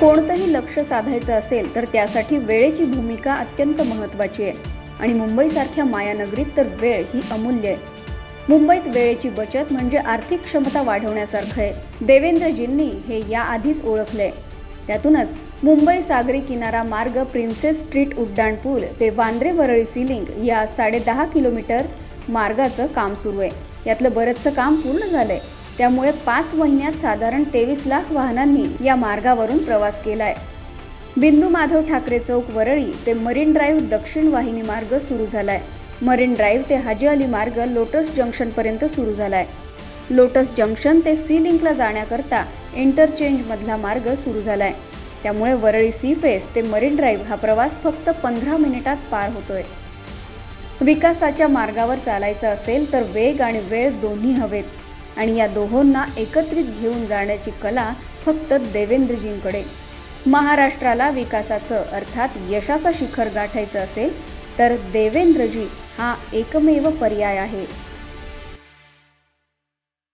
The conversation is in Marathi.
कोणतंही लक्ष साधायचं असेल तर त्यासाठी वेळेची भूमिका अत्यंत महत्त्वाची आहे. आणि मुंबईसारख्या मायानगरीत तर वेळ ही अमूल्य आहे. मुंबईत वेळेची बचत म्हणजे आर्थिक क्षमता वाढवण्यासारखं आहे. देवेंद्रजींनी हे याआधीच ओळखलंय. त्यातूनच मुंबई सागरी किनारा मार्ग प्रिन्सेस स्ट्रीट उड्डाणपूल ते वांद्रे वरळी सिलिंग या साडेदहा किलोमीटर मार्गाचं काम सुरू आहे. यातलं बरंचसं काम पूर्ण झालंय. त्यामुळे पाच महिन्यात साधारण तेवीस लाख वाहनांनी या मार्गावरून प्रवास केलाय. बिंदू माधव ठाकरे चौक वरळी ते मरीन ड्राईव्ह दक्षिण वाहिनी मार्ग सुरू झालाय. मरीन ड्राईव्ह ते हाजी अली मार्ग लोटस जंक्शनपर्यंत सुरू झालाय. लोटस जंक्शन ते सी लिंकला जाण्याकरता इंटरचेंजमधला मार्ग सुरू झालाय. त्यामुळे वरळी सी फेस ते मरीन ड्राईव्ह हा प्रवास फक्त पंधरा मिनिटात पार होतोय. विकासाच्या मार्गावर चालायचं असेल तर वेग आणि वेळ दोन्ही हवेत. आणि या दोहोंना एकत्रित घेऊन जाण्याची कला फक्त देवेंद्रजींकडे. महाराष्ट्राला विकासाचं अर्थात यशाचं शिखर गाठायचं असेल तर देवेंद्रजी हा एकमेव पर्याय आहे.